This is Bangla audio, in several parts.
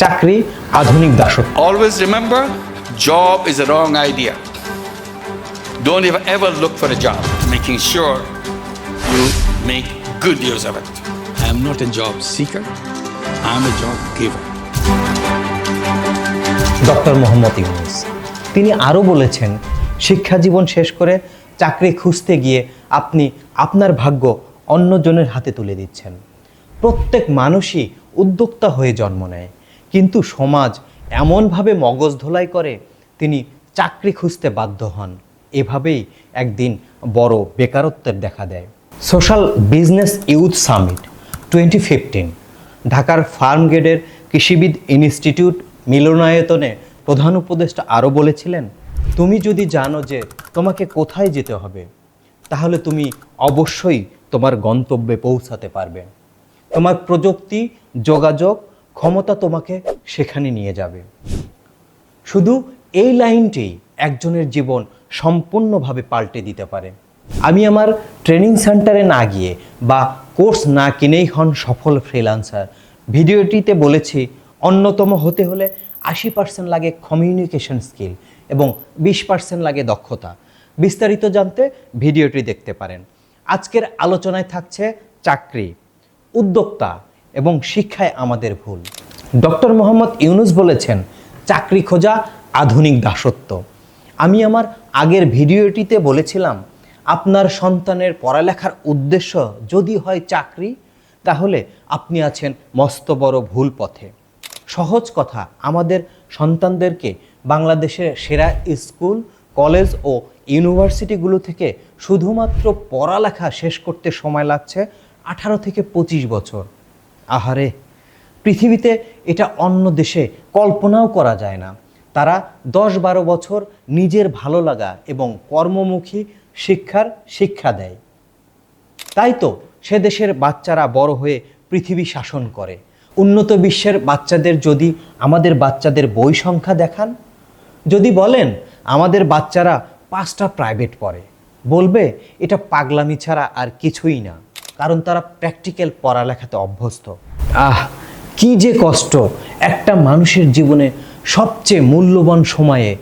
চাকরি আধুনিক দাসত always remember job is a wrong idea don't eve ever look for a job making sure you make good use of it I am not a job seeker I am a job giver doctor Mohammad Yunus তিনি আরও বলেছেন শিক্ষা জীবন শেষ করে চাকরি খুঁজতে গিয়ে আপনি আপনার ভাগ্য অন্যজনের হাতে তুলে দিচ্ছেন। প্রত্যেক মানুষই উদ্যোক্তা হয়ে জন্ম নেয়। কিন্তু সমাজ এমনভাবে মগজ ধোলাই করে, তিনি চাকরি খুঁজতে বাধ্য হন। এভাবেই একদিন বড় বেকারত্বের দেখা দেয়। Social business youth summit twenty fifteen ঢাকার ফার্ম গেটের কৃষিবিদ ইনস্টিটিউট মিলনায়তনে প্রধান উপদেষ্টা আরও বলেছিলেন, তুমি যদি জানো যে তোমাকে কোথায় যেতে হবে, তাহলে তুমি অবশ্যই তোমার গন্তব্যে পৌঁছাতে পারবে। তোমার প্রযুক্তি, যোগাযোগ ক্ষমতা তোমাকে সেখানে নিয়ে যাবে। শুধু এই লাইনটি একজনের জীবন সম্পূর্ণভাবে পাল্টে দিতে পারে। আমি আমার ট্রেনিং সেন্টারে না গিয়ে বা কোর্স না কিনেই হন সফল ফ্রিলান্সার ভিডিওটিতে বলেছি, অন্যতম হতে হলে আশি পার্সেন্ট লাগে কমিউনিকেশন স্কিল এবং বিশ পার্সেন্ট লাগে দক্ষতা। বিস্তারিত জানতে ভিডিওটি দেখতে পারেন। আজকের আলোচনায় থাকছে চাকরি, উদ্যোক্তা এবং শিক্ষায় আমাদের ভুল। ডক্টর মোহাম্মদ ইউনুস বলেছেন, চাকরি খোঁজা আধুনিক দাসত্ব। আমি আমার আগের ভিডিওটিতে বলেছিলাম, আপনার সন্তানের পড়ালেখার উদ্দেশ্য যদি হয় চাকরি, তাহলে আপনি আছেন মস্ত বড় ভুল পথে। সহজ কথা, আমাদের সন্তানদেরকে বাংলাদেশের সেরা স্কুল, কলেজ ও ইউনিভার্সিটিগুলো থেকে শুধুমাত্র পড়ালেখা শেষ করতে সময় লাগছে আঠারো থেকে পঁচিশ বছর। আহারে, পৃথিবীতে এটা অন্য দেশে কল্পনাও করা যায় না। তারা দশ বারো বছর নিজের ভালো লাগা এবং কর্মমুখী শিক্ষার শিক্ষা দেয়। তাই তো সে দেশের বাচ্চারা বড় হয়ে পৃথিবী শাসন করে। উন্নত বিশ্বের বাচ্চাদের যদি আমাদের বাচ্চাদের বই সংখ্যা দেখান, যদি বলেন আমাদের বাচ্চারা পাঁচটা প্রাইভেট পড়ে, বলবে এটা পাগলামি ছাড়া আর কিছুই না। কারণ তারা প্র্যাকটিক্যাল পড়ালেখাতে অভ্যস্ত। আহ, কি যে কষ্ট। একটা মানুষের জীবনে সবচেয়ে মূল্যবান সময়ে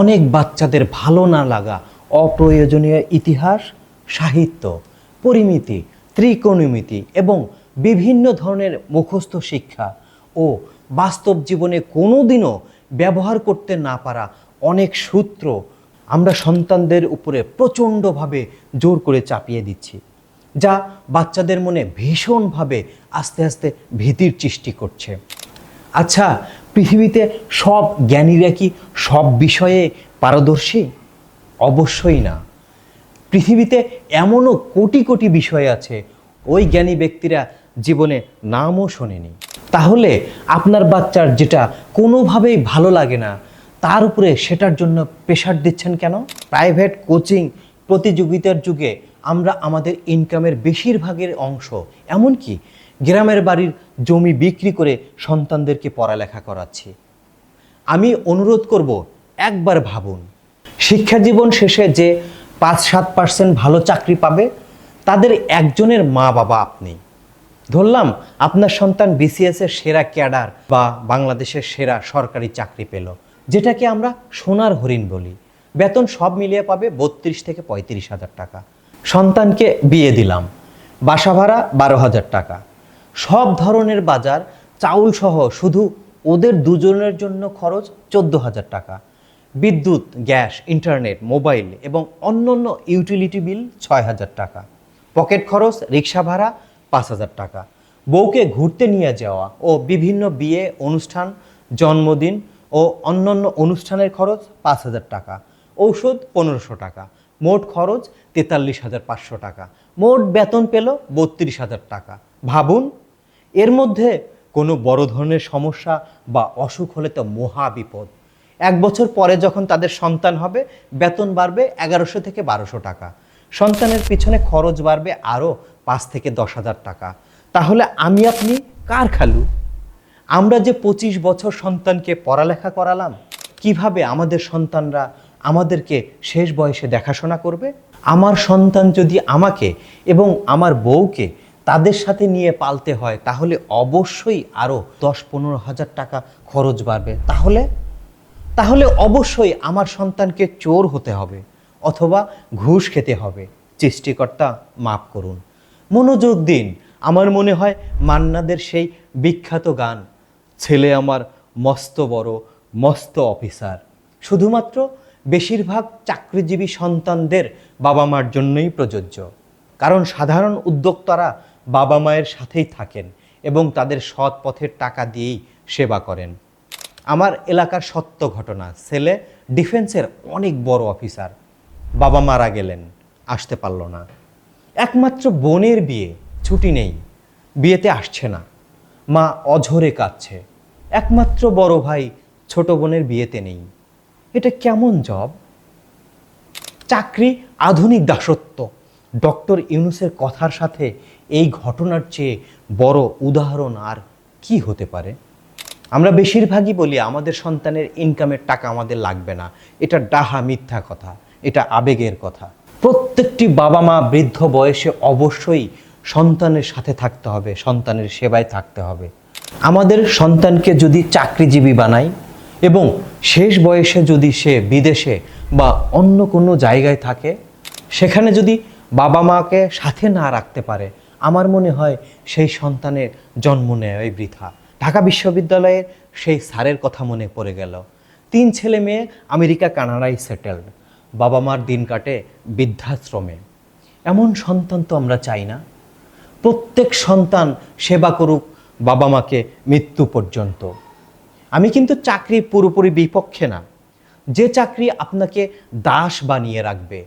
অনেক বাচ্চাদের ভালো না লাগা, অপ্রয়োজনীয় ইতিহাস, সাহিত্য, পরিমিতি, ত্রিকোণমিতি এবং বিভিন্ন ধরনের মুখস্থ শিক্ষা ও বাস্তব জীবনে কোনোদিনও ব্যবহার করতে না পারা অনেক সূত্র আমরা সন্তানদের উপরে প্রচণ্ডভাবে জোর করে চাপিয়ে দিচ্ছি। যা বাচ্চাদের মনে ভীষণভাবে আস্তে আস্তে ভীতির সৃষ্টি করছে। আচ্ছা পৃথিবীতে সব জ্ঞানীরা কি সব বিষয়ে পারদর্শী? অবশ্যই না। পৃথিবীতে এমনও কোটি কোটি বিষয় আছে, ওই জ্ঞানী ব্যক্তিরা জীবনে নামও শোনেনি। তাহলে আপনার বাচ্চার যেটা কোনোভাবেই ভালো লাগে না, তার উপরে সেটার জন্য প্রেশার দিচ্ছেন কেন? প্রাইভেট কোচিং প্রতিযোগিতার যুগে আমরা আমাদের ইনকামের বেশিরভাগের অংশ, এমনকি গ্রামের বাড়ির জমি বিক্রি করে সন্তানদেরকে পড়ালেখা করাচ্ছি। আমি অনুরোধ করব, একবার ভাবুন, শিক্ষা জীবন শেষে যে পাঁচ সাত পার্সেন্ট ভালো চাকরি পাবে, তাদের একজনের মা বাবা আপনি। ধরলাম, আপনার সন্তান বিসিএসের সেরা ক্যাডার বা বাংলাদেশের সেরা সরকারি চাকরি পেল, যেটাকে আমরা সোনার হরিণ বলি। বেতন সব মিলিয়ে পাবে বত্রিশ থেকে পঁয়ত্রিশ হাজার টাকা। সন্তানকে বিয়ে দিলাম। বাসা ভাড়া বারো হাজার টাকা। সব ধরনের বাজার, চাউল সহ শুধু ওদের দুজনের জন্য খরচ চোদ্দ হাজার টাকা। বিদ্যুৎ, গ্যাস, ইন্টারনেট, মোবাইল এবং অন্যান্য ইউটিলিটি বিল ছয় হাজার টাকা। পকেট খরচ, রিক্সা ভাড়া পাঁচ হাজার টাকা। বউকে ঘুরতে নিয়ে যাওয়া ও বিভিন্ন বিয়ে, অনুষ্ঠান, জন্মদিন ও অন্যান্য অনুষ্ঠানের খরচ পাঁচ হাজার টাকা। ঔষধ পনেরোশো টাকা। মোট খরচ তেতাল্লিশ হাজার পাঁচশো টাকা। মোট বেতন পেল বত্রিশ হাজার টাকা। ভাবুন, এর মধ্যে কোনো বড় ধরনের সমস্যা বা অসুখ হলে তো মহা বিপদ। এক বছর পরে যখন তাদের সন্তান হবে, বেতন বাড়বে এগারোশো থেকে বারোশো টাকা। সন্তানের পিছনে খরচ বাড়বে আরও পাঁচ থেকে দশ হাজার টাকা। তাহলে আমি আপনি কার খালু? আমরা যে পঁচিশ বছর সন্তানকে পড়ালেখা করালাম, কীভাবে আমাদের সন্তানরা আমাদেরকে শেষ বয়সে দেখাশোনা করবে। আমার সন্তান যদি আমাকে এবং আমার বউকে তাদের সাথে নিয়ে পালতে হয়, তাহলে অবশ্যই আরও দশ পনেরো হাজার টাকা খরচ বাড়বে। তাহলে? তাহলে অবশ্যই আমার সন্তানকে চোর হতে হবে অথবা ঘুষ খেতে হবে। সৃষ্টিকর্তা, মাফ করুন। মনোযোগ দিন। আমার মনে হয় মান্নাদের সেই বিখ্যাত গান, ছেলে আমার মস্ত বড়, মস্ত অফিসার। শুধুমাত্র বেশিরভাগ চাকরিজীবী সন্তানদের বাবা মার জন্যই প্রযোজ্য। কারণ সাধারণ উদ্যোক্তারা বাবা মায়ের সাথেই থাকেন এবং তাদের সৎ পথের টাকা দিয়েই সেবা করেন। আমার এলাকার সত্য ঘটনা ছেলে ডিফেন্সের অনেক বড় অফিসার বাবা মারা গেলেন, আসতে পারল না। একমাত্র বোনের বিয়ে, ছুটি নেই, বিয়েতে আসছে না। মা অঝরে কাঁদছে। একমাত্র বড় ভাই ছোট বোনের বিয়েতে নেই। এটা কেমন জব চাকরি আধুনিক দাসত্ব। ডক্টর ইউনুসের কথার সাথে এই ঘটনার চেয়ে বড় উদাহরণ আর কি হতে পারে? আমরা বেশিরভাগই বলি আমাদের সন্তানের ইনকামের টাকা আমাদের লাগবে না। এটা ডাহা মিথ্যা কথা, এটা আবেগের কথা। প্রত্যেকটি বাবা মা বৃদ্ধ বয়সে অবশ্যই সন্তানের সাথে থাকতে হবে, সন্তানের সেবায় থাকতে হবে। আমাদের সন্তানকে যদি চাকরিজীবী বানাই এবং শেষ বয়সে যদি সে বিদেশে বা অন্য কোনো জায়গায় থাকে, সেখানে যদি বাবা মাকে সাথে না রাখতে পারে, আমার মনে হয় সেই সন্তানের জন্ম নেয় বৃথা। ঢাকা বিশ্ববিদ্যালয়ের সেই স্যারের কথা মনে পড়ে গেল। তিন ছেলে মেয়ে আমেরিকা কানাডায় সেটেলড। বাবা মার দিন কাটে বৃদ্ধাশ্রমে। এমন সন্তান তো আমরা চাই না। প্রত্যেক সন্তান সেবা করুক বাবা মাকে মৃত্যু পর্যন্ত। আমি কিন্তু চাকরি পুরোপুরি বিপক্ষে না। যে চাকরি আপনাকে দাস বানিয়ে রাখবে,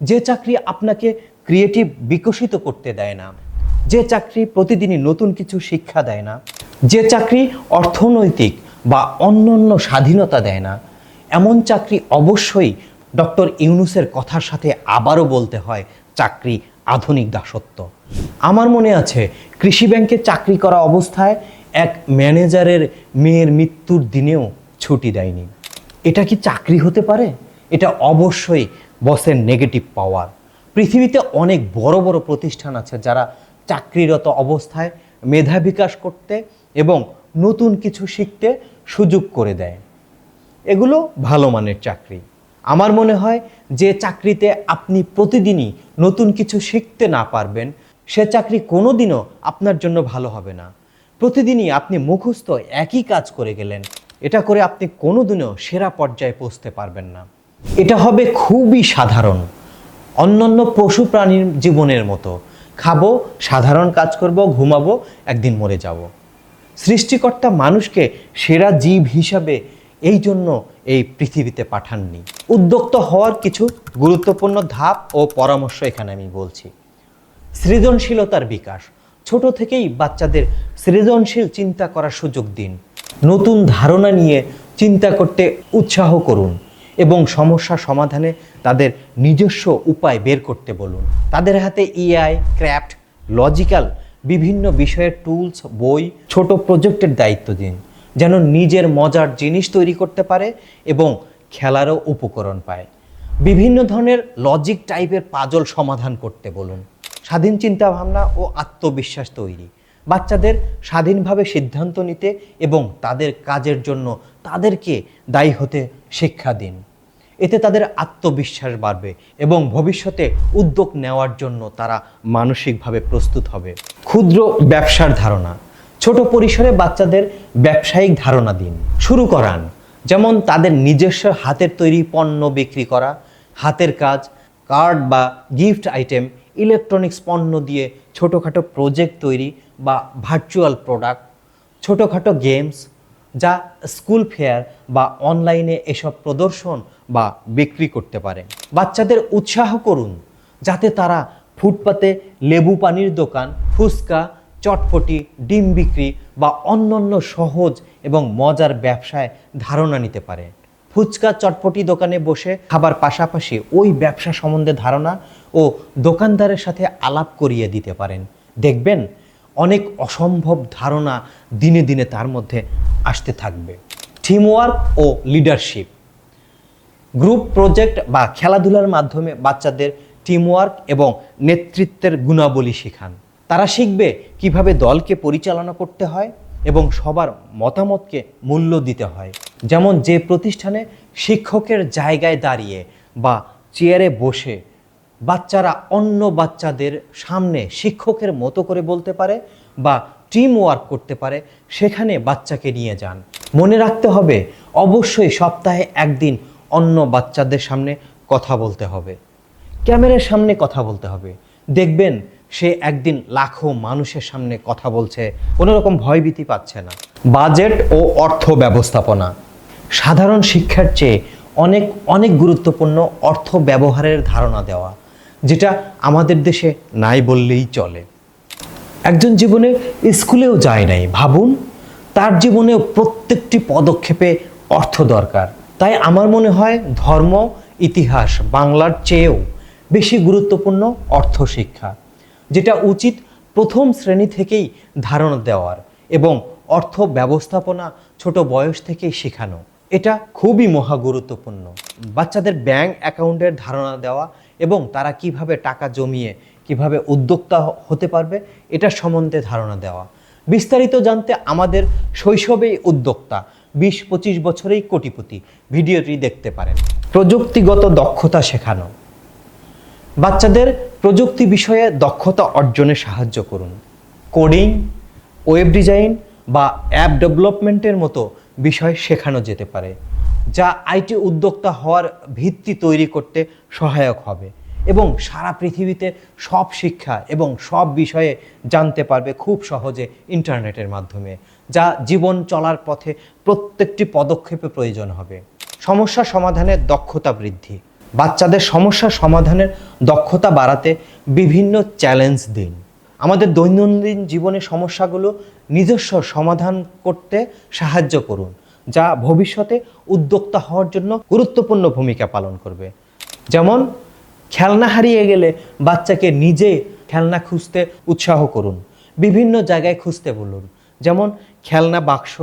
যে চাকরি আপনাকে ক্রিয়েটিভ বিকশিত করতে দেয় না, যে চাকরি প্রতিদিনই নতুন কিছু শিক্ষা দেয় না, যে চাকরি অর্থনৈতিক বা অন্যান্য স্বাধীনতা দেয় না, এমন চাকরি অবশ্যই ডক্টর ইউনুসের কথার সাথে আবারও বলতে হয়, চাকরি আধুনিক দাসত্ব। আমার মনে আছে, কৃষি ব্যাংকে চাকরি করা অবস্থায় এক ম্যানেজারের মেয়ের মৃত্যুর দিনেও ছুটি দেয়নি। এটা কি চাকরি হতে পারে? এটা অবশ্যই বসের নেগেটিভ পাওয়ার পৃথিবীতে অনেক বড় বড় প্রতিষ্ঠান আছে যারা চাকরিরত অবস্থায় মেধা বিকাশ করতে এবং নতুন কিছু শিখতে সুযোগ করে দেয়। এগুলো ভালো মানের চাকরি। আমার মনে হয় যে চাকরিতে আপনি প্রতিদিনই নতুন কিছু শিখতে না পারবেন, সে চাকরি কোনোদিনও আপনার জন্য ভালো হবে না। প্রতিদিনই আপনি মুখস্থ একই কাজ করে গেলেন। এটা করে আপনি কোনোদিনও সেরা পর্যায়ে পৌঁছতে পারবেন না। এটা হবে খুবই সাধারণ। অন্যান্য পশু প্রাণীর জীবনের মতো। খাব, সাধারণ কাজ করব, ঘুমাবো, একদিন মরে যাব। সৃষ্টিকর্তা মানুষকে সেরা জীব হিসাবে এই জন্য এই পৃথিবীতে পাঠাননি। উদ্যোক্তা হওয়ার কিছু গুরুত্বপূর্ণ ধাপ ও পরামর্শ এখানে আমি বলছি। সৃজনশীলতার বিকাশ। ছোট থেকেই বাচ্চাদের সৃজনশীল চিন্তা করার সুযোগ দিন। নতুন ধারণা নিয়ে চিন্তা করতে উৎসাহ করুন এবং সমস্যা সমাধানে তাদের নিজস্ব উপায় বের করতে বলুন। তাদের হাতে ইআই ক্র্যাফট, লজিক্যাল বিভিন্ন বিষয়ের টুলস, বই, ছোট প্রজেক্টের দায়িত্ব দিন, যেন নিজের মজার জিনিস তৈরি করতে পারে এবং খেলারও উপকরণ পায়। বিভিন্ন ধরনের লজিক টাইপের পাজল সমাধান করতে বলুন। স্বাধীন চিন্তা ভাবনা ও আত্মবিশ্বাস তৈরি। বাচ্চাদের স্বাধীনভাবে সিদ্ধান্ত নিতে এবং তাদের কাজের জন্য তাদেরকে দায়ী হতে শিক্ষা দিন। এতে তাদের আত্মবিশ্বাস বাড়বে এবং ভবিষ্যতে উদ্যোগ নেওয়ার জন্য তারা মানসিকভাবে প্রস্তুত হবে। ক্ষুদ্র ব্যবসার ধারণা। ছোট পরিসরে বাচ্চাদের ব্যবসায়িক ধারণা দিন। শুরু করান। যেমন তাদের নিজস্ব হাতের তৈরি পণ্য বিক্রি করা, হাতের কাজ, কার্ড বা গিফট আইটেম ইলেকট্রনিক্স পণ্য দিয়ে ছোটোখাটো প্রজেক্ট তৈরি বা ভার্চুয়াল প্রোডাক্ট ছোটোখাটো গেমস যা স্কুল ফেয়ার বা অনলাইনে এসব প্রদর্শন বা বিক্রি করতে পারে। বাচ্চাদের উৎসাহ করুন, যাতে তারা ফুটপাতে লেবু পানির দোকান, ফুচকা, চটপটি, ডিম বিক্রি বা অন্যান্য সহজ এবং মজার ব্যবসায় ধারণা নিতে পারে। ফুচকা, চটপটি দোকানে বসে খাবার পাশাপাশি ওই ব্যবসা সম্বন্ধে ধারণা ও দোকানদারের সাথে আলাপ করিয়ে দিতে পারেন। দেখবেন অনেক অসম্ভব ধারণা দিনে দিনে তার মধ্যে আসতে থাকবে। টিমওয়ার্ক ও লিডারশিপ গ্রুপ প্রজেক্ট বা খেলাধুলার মাধ্যমে বাচ্চাদের টিমওয়ার্ক এবং নেতৃত্বের গুণাবলী শেখান। তারা শিখবে কীভাবে দলকে পরিচালনা করতে হয় এবং সবার মতামতকে মূল্য দিতে হয়। যেমন যে প্রতিষ্ঠানে শিক্ষকের জায়গায় দাঁড়িয়ে বা চেয়ারে বসে বাচ্চারা অন্য বাচ্চাদের সামনে শিক্ষকের মতো করে বলতে পারে বা টিম ওয়ার্ক করতে পারে, সেখানে বাচ্চাকে নিয়ে যান। মনে রাখতে হবে, অবশ্যই সপ্তাহে একদিন অন্য বাচ্চাদের সামনে কথা বলতে হবে। ক্যামেরার সামনে কথা বলতে হবে। দেখবেন সে একদিন লাখো মানুষের সামনে কথা বলছে কোনো রকম ভয়ভীতি পাচ্ছে না। বাজেট ও অর্থ ব্যবস্থাপনা। সাধারণ শিক্ষার চেয়ে অনেক অনেক গুরুত্বপূর্ণ অর্থ ব্যবহারের ধারণা দেওয়া। যেটা আমাদের দেশে নাই বললেই চলে। একজন জীবনে স্কুলেও যায় নাই, ভাবুন। তার জীবনেও প্রত্যেকটি পদক্ষেপে অর্থ দরকার। তাই আমার মনে হয় ধর্ম, ইতিহাস, বাংলার চেয়েও বেশি গুরুত্বপূর্ণ অর্থ শিক্ষা, যেটা উচিত প্রথম শ্রেণি থেকেই ধারণা দেওয়ার এবং অর্থ ব্যবস্থাপনা ছোট বয়স থেকেই শেখানো। এটা খুবই মহা গুরুত্বপূর্ণ। বাচ্চাদের ব্যাংক অ্যাকাউন্টের ধারণা দেওয়া এবং তারা কীভাবে টাকা জমিয়ে কীভাবে উদ্যোক্তা হতে পারবে, এটা সম্বন্ধে ধারণা দেওয়া। বিস্তারিত জানতে আমাদের শৈশবেই উদ্যোক্তা বিশ পঁচিশ বছরেই কোটিপতি। ভিডিওটি দেখতে পারেন। প্রযুক্তিগত দক্ষতা শেখানো। বাচ্চাদের প্রযুক্তি বিষয়ে দক্ষতা অর্জনে সাহায্য করুন। কোডিং, ওয়েব ডিজাইন বা অ্যাপ ডেভেলপমেন্টের মতো বিষয় শেখানো যেতে পারে। যা আইটি উদ্যোক্তা হওয়ার ভিত্তি তৈরি করতে সহায়ক হবে এবং সারা পৃথিবীতে সব শিক্ষা এবং সব বিষয়ে জানতে পারবে খুব সহজে ইন্টারনেটের মাধ্যমে, যা জীবন চলার পথে প্রত্যেকটি পদক্ষেপে প্রয়োজন হবে। সমস্যা সমাধানের দক্ষতা বৃদ্ধি। বাচ্চাদের সমস্যা সমাধানের দক্ষতা বাড়াতে বিভিন্ন চ্যালেঞ্জ দিন। আমাদের দৈনন্দিন জীবনে সমস্যাগুলো নিজস্ব সমাধান করতে সাহায্য করুন। যা ভবিষ্যতে উদ্যোক্তা হওয়ার জন্য গুরুত্বপূর্ণ ভূমিকা পালন করবে। যেমন, খেলনা হারিয়ে গেলে বাচ্চাকে নিজে খেলনা খুঁজতে উৎসাহ করুন, বিভিন্ন জায়গায় খুঁজতে বলুন। যেমন, খেলনা বাক্স,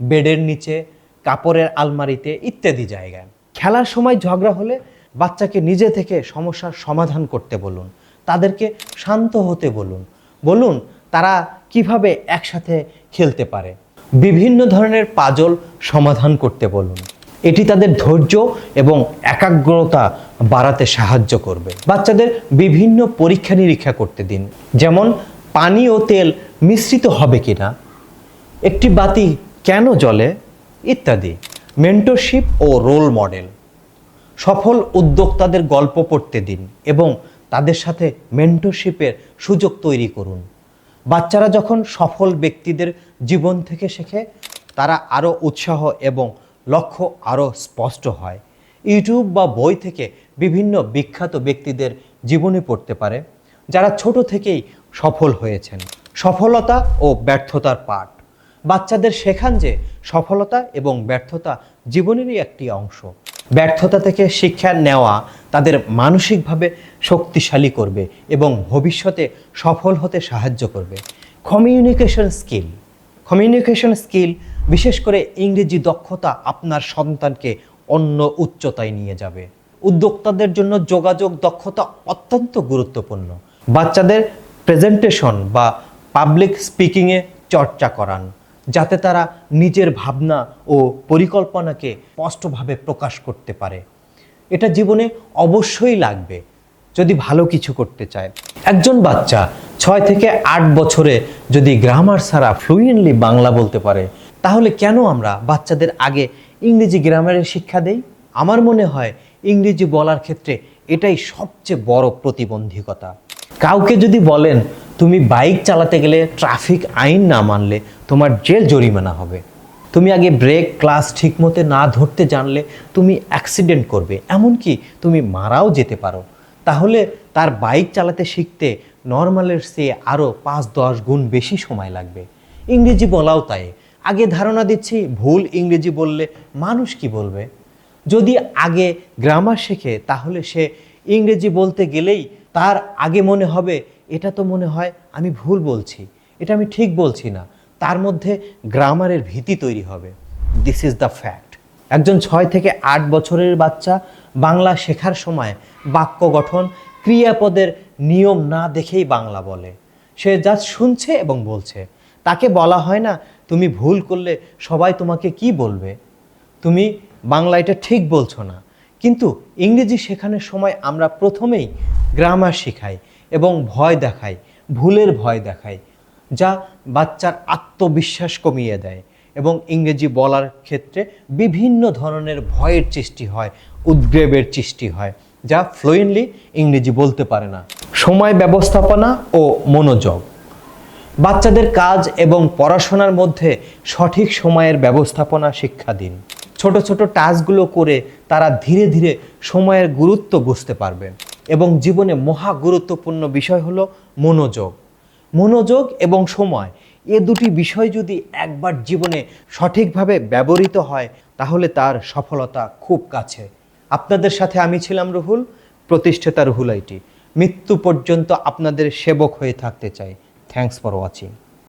বেডের নিচে, কাপড়ের আলমারিতে ইত্যাদি জায়গায়। খেলার সময় ঝগড়া হলে বাচ্চাকে নিজে থেকে সমস্যার সমাধান করতে বলুন, তাদেরকে শান্ত হতে বলুন। বলুন, তারা কীভাবে একসাথে খেলতে পারে? বিভিন্ন ধরনের পাজল সমাধান করতে বলুন। এটি তাদের ধৈর্য এবং একাগ্রতা বাড়াতে সাহায্য করবে। বাচ্চাদের বিভিন্ন পরীক্ষা নিরীক্ষা করতে দিন। যেমন, পানি ও তেল মিশ্রিত হবে কিনা, একটি বাতি কেন জ্বলে, ইত্যাদি। মেন্টরশিপ ও রোল মডেল। সফল উদ্যোক্তাদের গল্প পড়তে দিন এবং তাদের সাথে মেন্টরশিপের সুযোগ তৈরি করুন। বাচ্চারা যখন সফল ব্যক্তিদের জীবন থেকে শেখে, তারা আরও উৎসাহ এবং লক্ষ্য আরও স্পষ্ট হয়। ইউটিউব বা বই থেকে বিভিন্ন বিখ্যাত ব্যক্তিদের জীবনী পড়তে পারে, যারা ছোট থেকেই সফল হয়েছেন। সফলতা ও ব্যর্থতার পাঠ। বাচ্চাদের শেখান যে সফলতা এবং ব্যর্থতা জীবনেরই একটি অংশ। ব্যর্থতা থেকে শিক্ষা নেওয়া তাদের মানসিকভাবে শক্তিশালী করবে এবং ভবিষ্যতে সফল হতে সাহায্য করবে। কমিউনিকেশন স্কিল কমিউনিকেশন স্কিল বিশেষ করে ইংরেজি দক্ষতা আপনার সন্তানকে অন্য উচ্চতায় নিয়ে যাবে। উদ্যোক্তাদের জন্য যোগাযোগ দক্ষতা অত্যন্ত গুরুত্বপূর্ণ। বাচ্চাদের প্রেজেন্টেশন বা পাবলিক স্পিকিংয়ে চর্চা করান। যাতে তারা নিজের ভাবনা ও পরিকল্পনাকে স্পষ্টভাবে প্রকাশ করতে পারে। এটা জীবনে অবশ্যই লাগবে যদি ভালো কিছু করতে চায়। একজন বাচ্চা ছয় থেকে আট বছরে যদি গ্রামার ছাড়া ফ্লুয়েন্টলি বাংলা বলতে পারে, তাহলে কেন আমরা বাচ্চাদের আগে ইংরেজি গ্রামারের শিক্ষা দেই? আমার মনে হয় ইংরেজি বলার ক্ষেত্রে এটাই সবচেয়ে বড় প্রতিবন্ধকতা। কাউকে যদি বলেন, তুমি বাইক চালাতে গেলে ট্রাফিক আইন না মানলে তোমার জেল জরিমানা হবে। তুমি আগে ব্রেক, ক্লাস ঠিকমতো না ধরতে জানলে তুমি অ্যাক্সিডেন্ট করবে। এমনকি তুমি মারাও যেতে পারো। তাহলে তার বাইক চালাতে শিখতে নর্মালের চেয়ে আরও পাঁচ, দশ গুণ বেশি সময় লাগবে। ইংরেজি বলাও তাই। আগে ধারণা দিচ্ছি, ভুল ইংরেজি বললে মানুষ কি বলবে? যদি আগে গ্রামার শেখে, তাহলে সে ইংরেজি বলতে গেলেই তার আগে মনে হবে, এটা তো মনে হয় আমি ভুল বলছি, এটা আমি ঠিক বলছি না। তার মধ্যে গ্রামারের ভীতি তৈরি হবে। দিস ইজ দ্য ফ্যাক্ট একজন ছয় থেকে আট বছরের বাচ্চা বাংলা শেখার সময় বাক্য গঠন, ক্রিয়াপদের নিয়ম না দেখেই বাংলা বলে। সে যা শুনছে এবং বলছে, তাকে বলা হয় না, তুমি ভুল করলে সবাই তোমাকে কি বলবে? তুমি বাংলা এটা ঠিক বলছো না। কিন্তু ইংরেজি শেখানোর সময় আমরা প্রথমেই গ্রামার শেখাই এবং ভয় দেখাই, ভুলের ভয় দেখাই, যা বাচ্চার আত্মবিশ্বাস কমিয়ে দেয় এবং ইংরেজি বলার ক্ষেত্রে বিভিন্ন ধরনের ভয়ের সৃষ্টি হয়, উদ্গ্রেবের সৃষ্টি হয়, যা ফ্লুয়েন্টলি ইংরেজি বলতে পারে না। সময় ব্যবস্থাপনা ও মনোযোগ। বাচ্চাদের কাজ এবং পড়াশোনার মধ্যে সঠিক সময়ের ব্যবস্থাপনা শিক্ষা দিন ছোট ছোট টাস্কগুলো করে তারা ধীরে ধীরে সময়ের গুরুত্ব বুঝতে পারবে এবং জীবনে মহা গুরুত্বপূর্ণ বিষয় হলো মনোযোগ। মনোযোগ এবং সময়, এ দুটি বিষয় যদি একবার জীবনে সঠিকভাবে ব্যবহৃত হয়, তাহলে তার সফলতা খুব কাছে। আপনাদের সাথে আমি ছিলাম রুহুল, প্রতিষ্ঠাতা রুহুল আইটি। মৃত্যু পর্যন্ত আপনাদের সেবক হয়ে থাকতে চাই। Thanks for watching